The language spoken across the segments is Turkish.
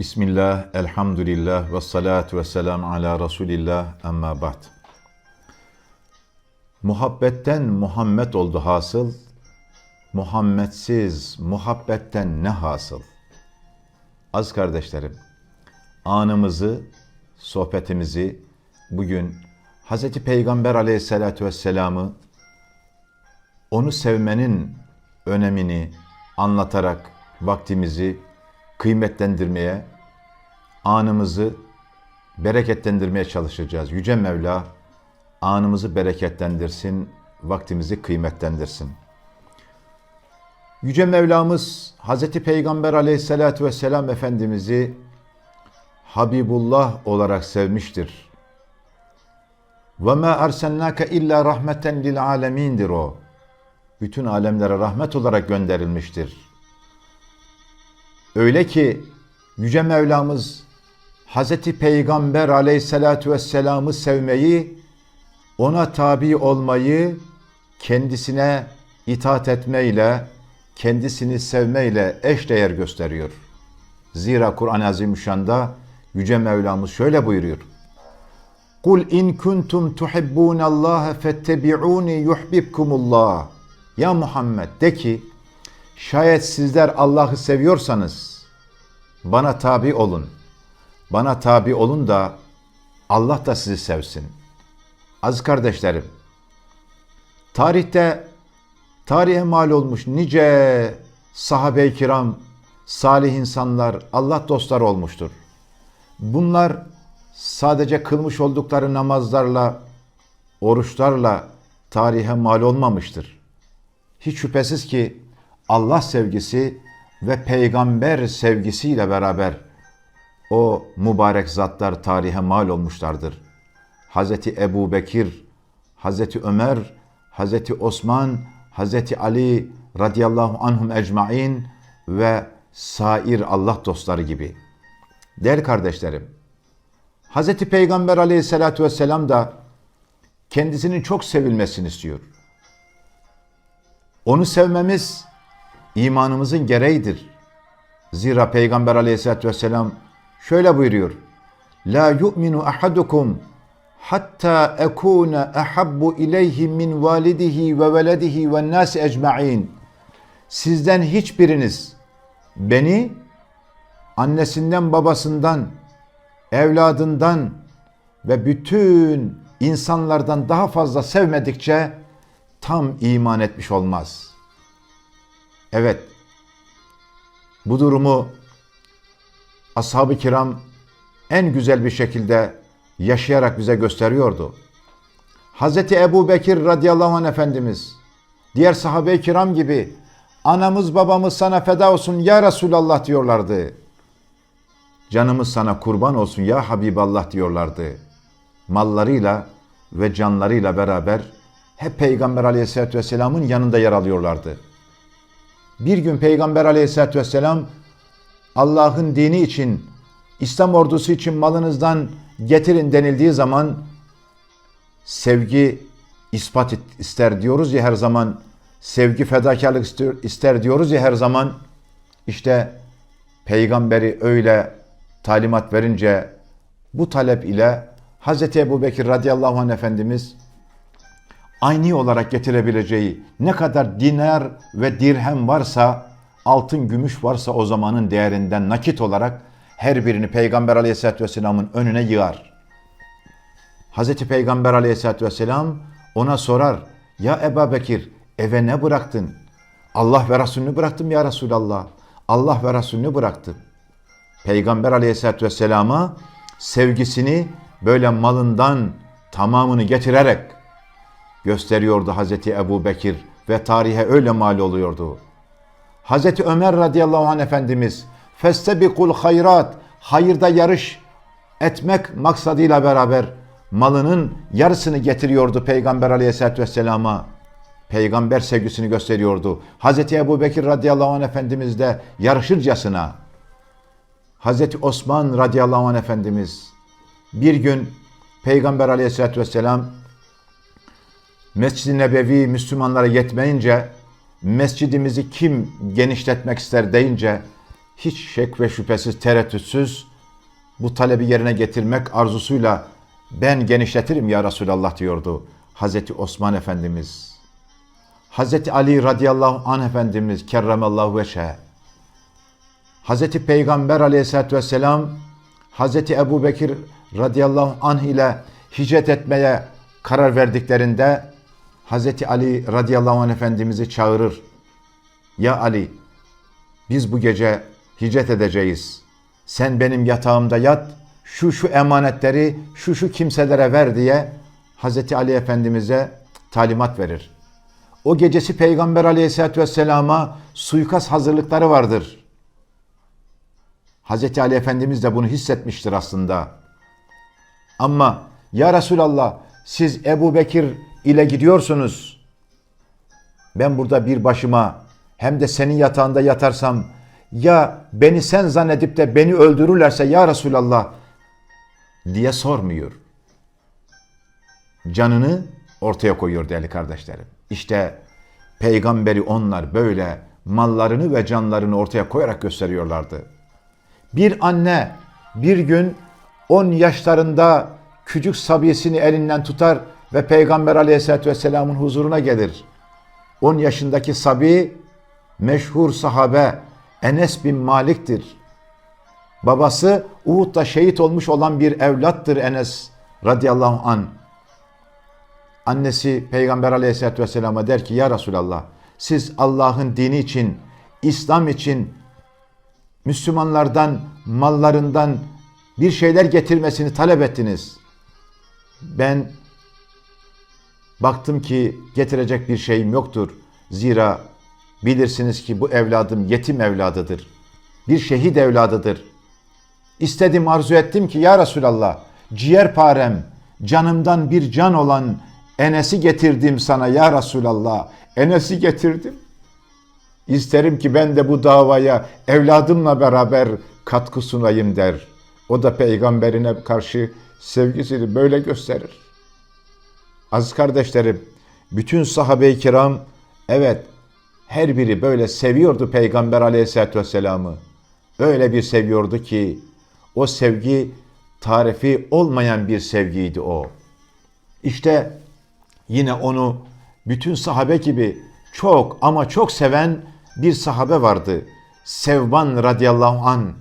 Bismillah, elhamdülillah ve salatu ve selam ala Resulillah amma ba'd. Muhabbetten Muhammed oldu hasıl, Muhammedsiz muhabbetten ne hasıl? Az kardeşlerim, anımızı, sohbetimizi bugün Hz. Peygamber aleyhissalatu vesselam'ı onu sevmenin önemini anlatarak vaktimizi kıymetlendirmeye, anımızı bereketlendirmeye çalışacağız. Yüce Mevla anımızı bereketlendirsin, vaktimizi kıymetlendirsin. Yüce Mevlamız Hazreti Peygamber aleyhissalatü vesselam Efendimiz'i Habibullah olarak sevmiştir. Ersennake illa rahmeten lil alemindir o. Bütün alemlere rahmet olarak gönderilmiştir. Öyle ki Yüce Mevlamız Hazreti Peygamber aleyhissalatü vesselam'ı sevmeyi, ona tabi olmayı, kendisine itaat etmeyle, kendisini sevmeyle eşdeğer gösteriyor. Zira Kur'an-ı Azimüşşan'da Yüce Mevlamız şöyle buyuruyor. Kul in kuntum tuhibbunallaha fettebi'uni yuhibbukumullah. Ya Muhammed de ki şayet sizler Allah'ı seviyorsanız bana tabi olun. Bana tabi olun da Allah da sizi sevsin. Az kardeşlerim, tarihte tarihe mal olmuş nice sahabe-i kiram, salih insanlar, Allah dostları olmuştur. Bunlar sadece kılmış oldukları namazlarla, oruçlarla tarihe mal olmamıştır. Hiç şüphesiz ki Allah sevgisi ve peygamber sevgisiyle beraber o mübarek zatlar tarihe mal olmuşlardır. Hazreti Ebu Bekir, Hazreti Ömer, Hazreti Osman, Hazreti Ali radıyallahu anhum ecmain ve sair Allah dostları gibi. Değerli kardeşlerim, Hazreti Peygamber aleyhissalatü vesselam da kendisinin çok sevilmesini istiyor. Onu sevmemiz imanımızın gereğidir. Zira Peygamber aleyhissalatü vesselam şöyle buyuruyor. La yu'minu ahadukum hatta ekune ahabbu ileyhi min validihi ve veledihi ve nasi ecma'in. Sizden hiçbiriniz beni annesinden babasından, evladından ve bütün insanlardan daha fazla sevmedikçe tam iman etmiş olmaz. Evet, bu durumu ashab-ı kiram en güzel bir şekilde yaşayarak bize gösteriyordu. Hazreti Ebu Bekir radıyallahu anh Efendimiz, diğer sahabe-i kiram gibi anamız babamız sana feda olsun ya Resulallah diyorlardı. Canımız sana kurban olsun ya Habiballah diyorlardı. Mallarıyla ve canlarıyla beraber hep Peygamber aleyhissalatü vesselamın yanında yer alıyorlardı. Bir gün Peygamber aleyhissalatü vesselam Allah'ın dini için, İslam ordusu için malınızdan getirin denildiği zaman sevgi ispat ister diyoruz ya her zaman, sevgi fedakarlık ister diyoruz ya her zaman. İşte peygamberi öyle talimat verince bu talep ile Hz. Ebu Bekir radıyallahu anh Efendimiz aynı olarak getirebileceği ne kadar dinar ve dirhem varsa, altın gümüş varsa o zamanın değerinden nakit olarak her birini Peygamber aleyhissalatü vesselamın önüne yığar. Hazreti Peygamber aleyhissalatü vesselam ona sorar. Ya Ebu Bekir eve ne bıraktın? Allah ve Resulünü bıraktım ya Resulallah. Allah ve Resulünü bıraktım. Peygamber aleyhissalatü vesselama sevgisini böyle malından tamamını getirerek gösteriyordu Hazreti Ebu Bekir ve tarihe öyle mal oluyordu. Hazreti Ömer radıyallahu anh Efendimiz festebikul hayrat hayırda yarış etmek maksadıyla beraber malının yarısını getiriyordu Peygamber aleyhissalatü vesselama. Peygamber sevgisini gösteriyordu. Hazreti Ebu Bekir radıyallahu anh Efendimiz de yarışırcasına. Hazreti Osman radıyallahu anh Efendimiz bir gün Peygamber aleyhissalatü vesselam Mescid-i Nebevi Müslümanlara yetmeyince mescidimizi kim genişletmek ister deyince hiç şek ve şüphesiz tereddütsüz bu talebi yerine getirmek arzusuyla ben genişletirim ya Resulallah diyordu Hazreti Osman Efendimiz. Hazreti Ali radıyallahu anh Efendimiz kerremallahu veşe. Hazreti Peygamber aleyhissalatü vesselam Hazreti Ebu Bekir radıyallahu anh ile hicret etmeye karar verdiklerinde Hazreti Ali radıyallahu anh Efendimiz'i çağırır. Ya Ali biz bu gece hicret edeceğiz. Sen benim yatağımda yat, şu şu emanetleri şu şu kimselere ver diye Hazreti Ali Efendimiz'e talimat verir. O gecesi Peygamber aleyhissalatü vesselama suikast hazırlıkları vardır. Hazreti Ali Efendimiz de bunu hissetmiştir aslında. Ama ya Resulallah siz Ebu Bekir ile gidiyorsunuz. Ben burada bir başıma hem de senin yatağında yatarsam ya beni sen zannedip de beni öldürürlerse ya Resulallah diye sormuyor. Canını ortaya koyuyor değerli kardeşlerim. İşte peygamberi onlar böyle mallarını ve canlarını ortaya koyarak gösteriyorlardı. Bir anne bir gün 10 yaşlarında küçük sabiyesini elinden tutar ve Peygamber aleyhissalatü vesselamın huzuruna gelir. 10 yaşındaki sabi meşhur sahabe Enes bin Malik'tir. Babası Uhud'da şehit olmuş olan bir evlattır Enes radıyallahu an. Annesi Peygamber aleyhissalatü vesselama der ki ya Resulallah siz Allah'ın dini için, İslam için Müslümanlardan mallarından bir şeyler getirmesini talep ettiniz. Ben baktım ki getirecek bir şeyim yoktur. Zira bilirsiniz ki bu evladım yetim evladıdır. Bir şehit evladıdır. İstedim arzu ettim ki ya Resulallah ciğerparem canımdan bir can olan Enes'i getirdim sana ya Resulallah. Enes'i getirdim. İsterim ki ben de bu davaya evladımla beraber katkı sunayım der. O da peygamberine karşı sevgisini böyle gösterir. Aziz kardeşlerim, bütün sahabe-i kiram evet her biri böyle seviyordu Peygamber aleyhissalatü vesselam'ı. Öyle bir seviyordu ki o sevgi tarifi olmayan bir sevgiydi o. İşte yine onu bütün sahabe gibi çok ama çok seven bir sahabe vardı. Sevban radıyallahu an.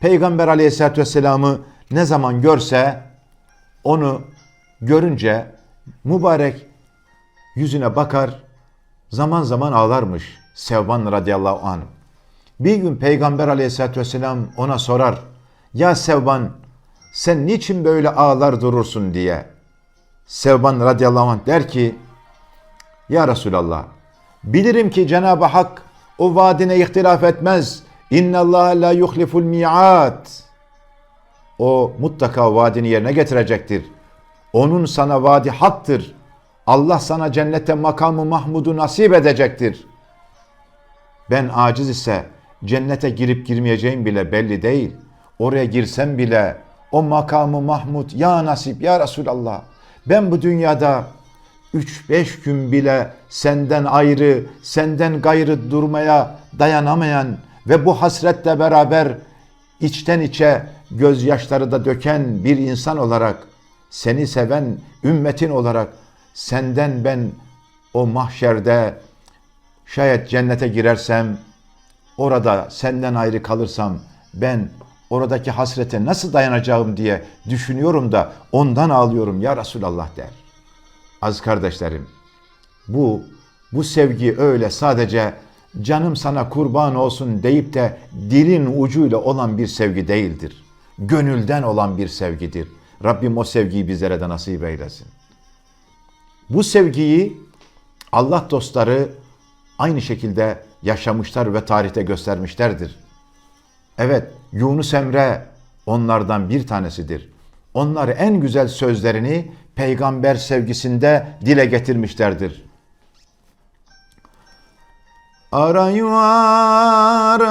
Peygamber aleyhissalatü vesselam'ı ne zaman görse onu görünce mübarek yüzüne bakar zaman zaman ağlarmış Sevban radıyallahu an. Bir gün Peygamber aleyhissalatü vesselam ona sorar. Ya Sevban sen niçin böyle ağlar durursun diye. Sevban radıyallahu anh der ki Ya Resulallah bilirim ki Cenab-ı Hak o vaadine ihtilaf etmez. İnna Allah la yuhliful mi'at. O mutlaka vaadini yerine getirecektir. Onun sana vaadi haktır. Allah sana cennete makamı Mahmud'u nasip edecektir. Ben aciz ise cennete girip girmeyeceğim bile belli değil. Oraya girsem bile o makamı Mahmud ya nasip ya Resulallah. Ben bu dünyada 3-5 gün bile senden ayrı, senden gayrı durmaya dayanamayan ve bu hasretle beraber içten içe gözyaşları da döken bir insan olarak, seni seven ümmetin olarak senden ben o mahşerde şayet cennete girersem, orada senden ayrı kalırsam ben oradaki hasrete nasıl dayanacağım diye düşünüyorum da ondan ağlıyorum ya Resulallah der. Az kardeşlerim, bu bu sevgi öyle sadece canım sana kurban olsun deyip de dilin ucuyla olan bir sevgi değildir. Gönülden olan bir sevgidir. Rabbim o sevgiyi bizlere de nasip eylesin. Bu sevgiyi Allah dostları aynı şekilde yaşamışlar ve tarihte göstermişlerdir. Evet, Yunus Emre onlardan bir tanesidir. Onlar en güzel sözlerini peygamber sevgisinde dile getirmişlerdir. Arayı arayı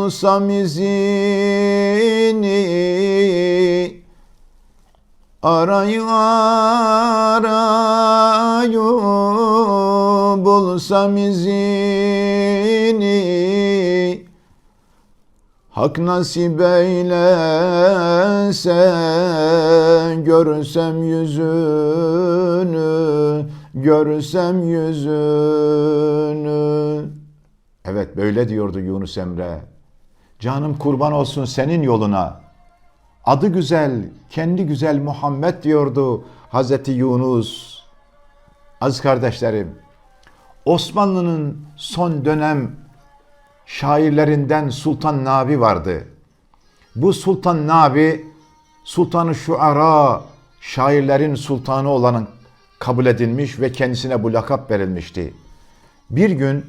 bulsam izini Arayı arayı bulsam izini Hak nasip eylese görsem yüzünü, görsem yüzünü. Evet böyle diyordu Yunus Emre. Canım kurban olsun senin yoluna. Adı güzel, kendi güzel Muhammed diyordu Hazreti Yunus. Az kardeşlerim, Osmanlı'nın son dönem şairlerinden Sultan Nabi vardı. Bu Sultan Nabi, Sultanı Şuara, şairlerin sultanı olan kabul edilmiş ve kendisine bu lakap verilmişti. Bir gün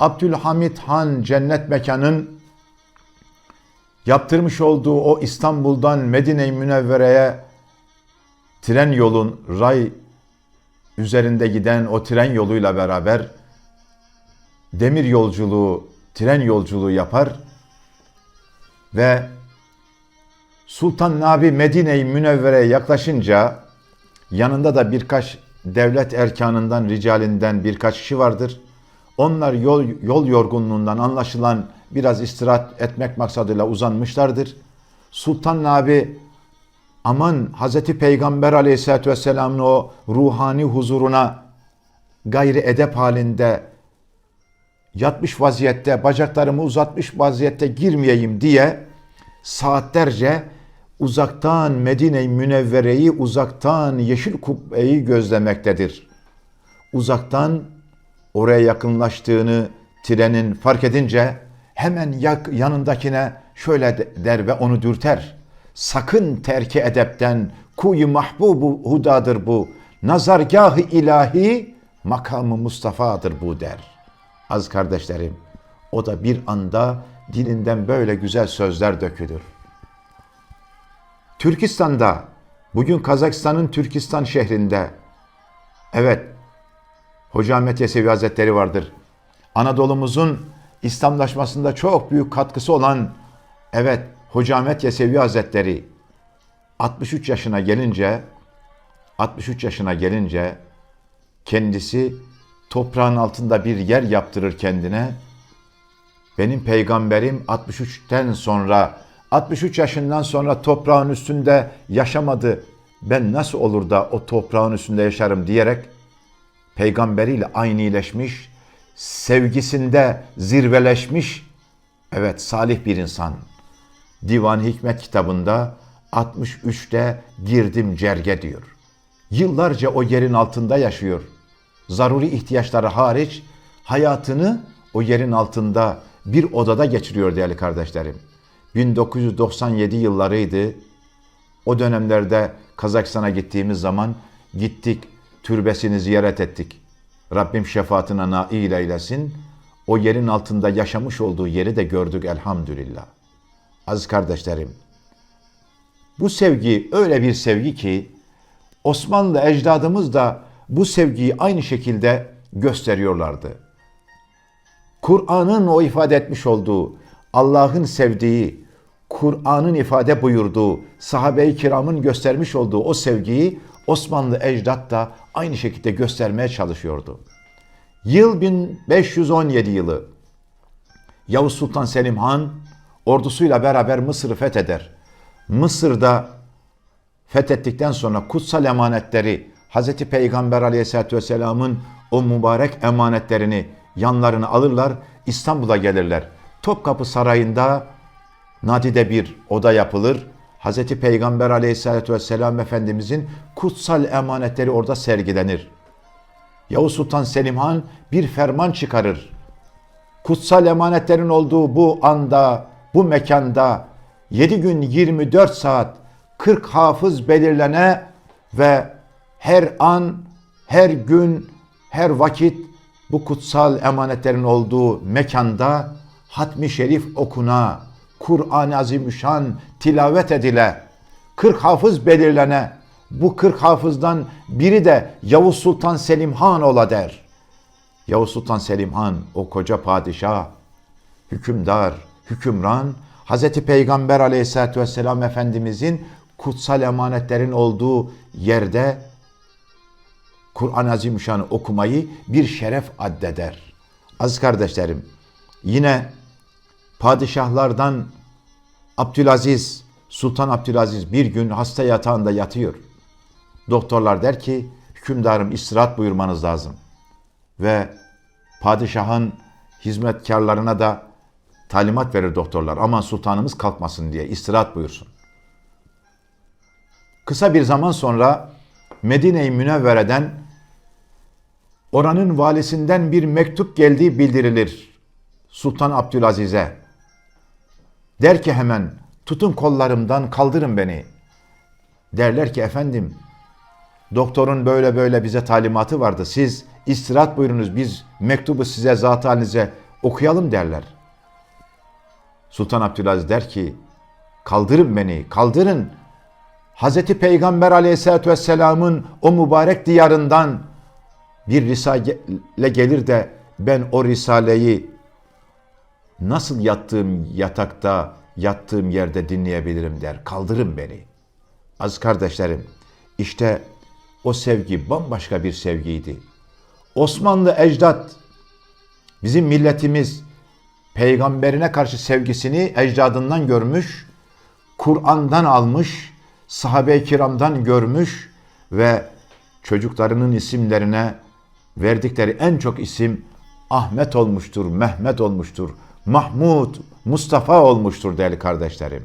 Abdülhamit Han cennet mekanın yaptırmış olduğu o İstanbul'dan Medine-i Münevvere'ye tren yolun ray üzerinde giden o tren yoluyla beraber demir yolculuğu, tren yolculuğu yapar ve Sultan Nabi Medine-i Münevvere'ye yaklaşınca yanında da birkaç devlet erkanından, ricalinden birkaç kişi vardır. Onlar yol, yol yorgunluğundan anlaşılan biraz istirahat etmek maksadıyla uzanmışlardır. Sultan Nabi aman Hazreti Peygamber aleyhissalatü vesselamın o ruhani huzuruna gayri edep halinde yatmış vaziyette, bacaklarımı uzatmış vaziyette girmeyeyim diye saatlerce uzaktan Medine-i Münevvere'yi, uzaktan Yeşil Kubbe'yi gözlemektedir. Uzaktan oraya yakınlaştığını trenin fark edince hemen yak, yanındakine şöyle der ve onu dürter. Sakın terki edepten kuyu mahbubu hudadır bu. Nazargahı ilahi makamı Mustafa'dır bu der. Az kardeşlerim o da bir anda dilinden böyle güzel sözler dökülür. Türkistan'da, bugün Kazakistan'ın Türkistan şehrinde, evet, Hoca Ahmet Yesevi Hazretleri vardır. Anadolu'muzun İslamlaşmasında çok büyük katkısı olan, evet, Hoca Ahmet Yesevi Hazretleri 63 yaşına gelince, 63 yaşına gelince kendisi toprağın altında bir yer yaptırır kendine. Benim peygamberim 63'ten sonra 63 yaşından sonra toprağın üstünde yaşamadı. Ben nasıl olur da o toprağın üstünde yaşarım diyerek peygamberiyle aynileşmiş, sevgisinde zirveleşmiş, evet salih bir insan. Divan Hikmet kitabında 63'te girdim cerge diyor. Yıllarca o yerin altında yaşıyor. Zaruri ihtiyaçları hariç hayatını o yerin altında bir odada geçiriyor değerli kardeşlerim. 1997 yıllarıydı. O dönemlerde Kazakistan'a gittiğimiz zaman gittik, türbesini ziyaret ettik. Rabbim şefaatine nail eylesin. O yerin altında yaşamış olduğu yeri de gördük elhamdülillah. Aziz kardeşlerim, bu sevgi öyle bir sevgi ki Osmanlı ecdadımız da bu sevgiyi aynı şekilde gösteriyorlardı. Kur'an'ın o ifade etmiş olduğu Allah'ın sevdiği, Kur'an'ın ifade buyurduğu, sahabe-i kiramın göstermiş olduğu o sevgiyi Osmanlı ecdat da aynı şekilde göstermeye çalışıyordu. Yıl 1517 yılı. Yavuz Sultan Selim Han ordusuyla beraber Mısır'ı fetheder. Mısır'da fethettikten sonra kutsal emanetleri Hazreti Peygamber Aleyhisselatü Vesselam'ın o mübarek emanetlerini yanlarına alırlar, İstanbul'a gelirler. Topkapı Sarayı'nda nadide bir oda yapılır. Hazreti Peygamber Aleyhisselatü Vesselam Efendimizin kutsal emanetleri orada sergilenir. Yavuz Sultan Selim Han bir ferman çıkarır. Kutsal emanetlerin olduğu bu anda, bu mekanda 7 gün 24 saat 40 hafız belirlene ve her an, her gün, her vakit bu kutsal emanetlerin olduğu mekanda hatmi şerif okuna, Kur'an-ı Azimüşşan tilavet edile, 40 hafız belirlene, bu 40 hafızdan biri de Yavuz Sultan Selim Han ola der. Yavuz Sultan Selim Han o koca padişah, hükümdar, hükümran, Hazreti Peygamber aleyhissalatü vesselam Efendimizin kutsal emanetlerin olduğu yerde Kur'an-ı Azimüşşan'ı okumayı bir şeref addeder. Aziz kardeşlerim, yine padişahlardan Abdülaziz, Sultan Abdülaziz bir gün hasta yatağında yatıyor. Doktorlar der ki, hükümdarım istirahat buyurmanız lazım. Ve padişahın hizmetkarlarına da talimat verir doktorlar. Aman sultanımız kalkmasın diye istirahat buyursun. Kısa bir zaman sonra Medine-i Münevvere'den oranın valisinden bir mektup geldiği bildirilir Sultan Abdülaziz'e. Der ki hemen tutun kollarımdan kaldırın beni. Derler ki efendim doktorun böyle böyle bize talimatı vardı. Siz istirahat buyurunuz biz mektubu size zat halinize okuyalım derler. Sultan Abdülaziz der ki kaldırın beni kaldırın. Hazreti Peygamber aleyhissalatü vesselamın o mübarek diyarından bir risale gelir de ben o risaleyi nasıl yattığım yatakta, yattığım yerde dinleyebilirim der. Kaldırın beni. Az kardeşlerim, işte o sevgi bambaşka bir sevgiydi. Osmanlı ecdat, bizim milletimiz peygamberine karşı sevgisini ecdadından görmüş, Kur'an'dan almış, sahabe-i kiramdan görmüş ve çocuklarının isimlerine verdikleri en çok isim Ahmet olmuştur, Mehmet olmuştur, Mahmud, Mustafa olmuştur değerli kardeşlerim.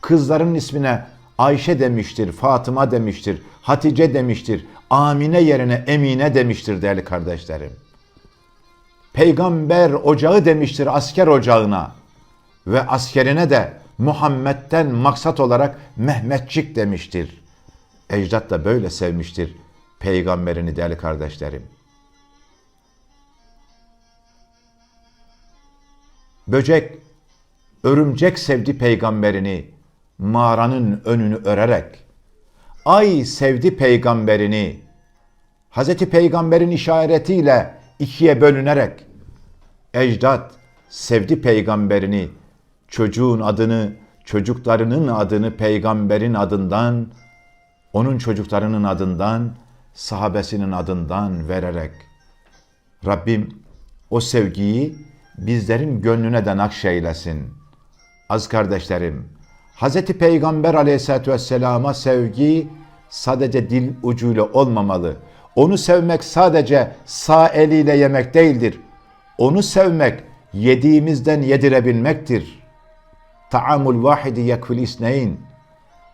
Kızların ismine Ayşe demiştir, Fatıma demiştir, Hatice demiştir, Amine yerine Emine demiştir değerli kardeşlerim. Peygamber ocağı demiştir asker ocağına ve askerine de Muhammed'den maksat olarak Mehmetçik demiştir. Ecdat da böyle sevmiştir peygamberini değerli kardeşlerim. Böcek, örümcek sevdi peygamberini mağaranın önünü örerek. Ay sevdi peygamberini Hazreti Peygamber'in işaretiyle ikiye bölünerek. Ecdat sevdi peygamberini çocuğun adını, çocuklarının adını peygamberin adından, onun çocuklarının adından, sahabesinin adından vererek. Rabbim o sevgiyi bizlerin gönlüne de nakşeylesin. Az kardeşlerim, Hz. Peygamber aleyhissalatü vesselama sevgi sadece dil ucuyla olmamalı. Onu sevmek sadece sağ eliyle yemek değildir. Onu sevmek yediğimizden yedirebilmektir. Taamul vahidi yekfil isneyn.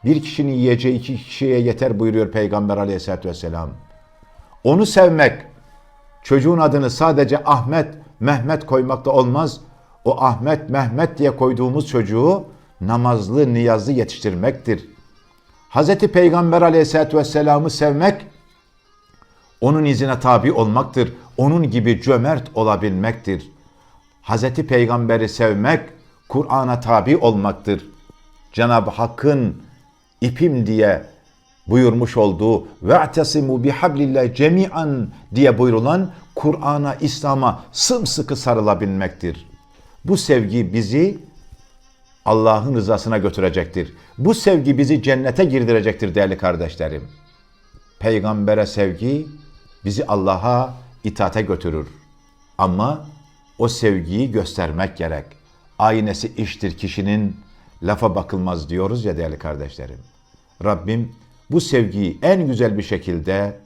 Bir kişinin yiyeceği iki kişiye yeter buyuruyor Peygamber aleyhissalatü vesselam. Onu sevmek, çocuğun adını sadece Ahmet, Mehmet koymakta olmaz. O Ahmet, Mehmet diye koyduğumuz çocuğu namazlı, niyazlı yetiştirmektir. Hz. Peygamber aleyhissalatü vesselam'ı sevmek, onun izine tabi olmaktır. Onun gibi cömert olabilmektir. Hz. Peygamber'i sevmek, Kur'an'a tabi olmaktır. Cenab-ı Hakk'ın ipim diye buyurmuş olduğu ve'tesimu bihablillah cemi'an diye buyurulan Kur'an'a, İslam'a sımsıkı sarılabilmektir. Bu sevgi bizi Allah'ın rızasına götürecektir. Bu sevgi bizi cennete girdirecektir değerli kardeşlerim. Peygambere sevgi bizi Allah'a itaate götürür. Ama o sevgiyi göstermek gerek. Aynesi iştir kişinin lafa bakılmaz diyoruz ya değerli kardeşlerim. Rabbim bu sevgiyi en güzel bir şekilde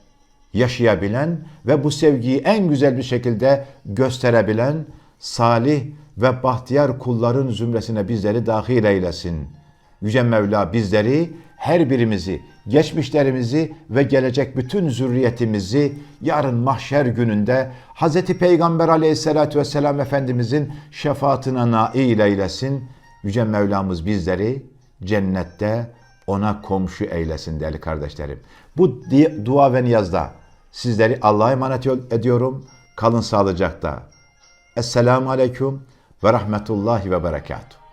yaşayabilen ve bu sevgiyi en güzel bir şekilde gösterebilen salih ve bahtiyar kulların zümresine bizleri dahil eylesin. Yüce Mevla bizleri, her birimizi, geçmişlerimizi ve gelecek bütün zürriyetimizi yarın mahşer gününde Hz. Peygamber aleyhissalatü vesselam Efendimizin şefaatine nail eylesin. Yüce Mevlamız bizleri cennette ona komşu eylesin değerli kardeşlerim. Bu dua ve niyazda sizleri Allah'a emanet ediyorum. Kalın sağlıcakta. Esselamu Aleyküm ve Rahmetullahi ve Berekatuhu.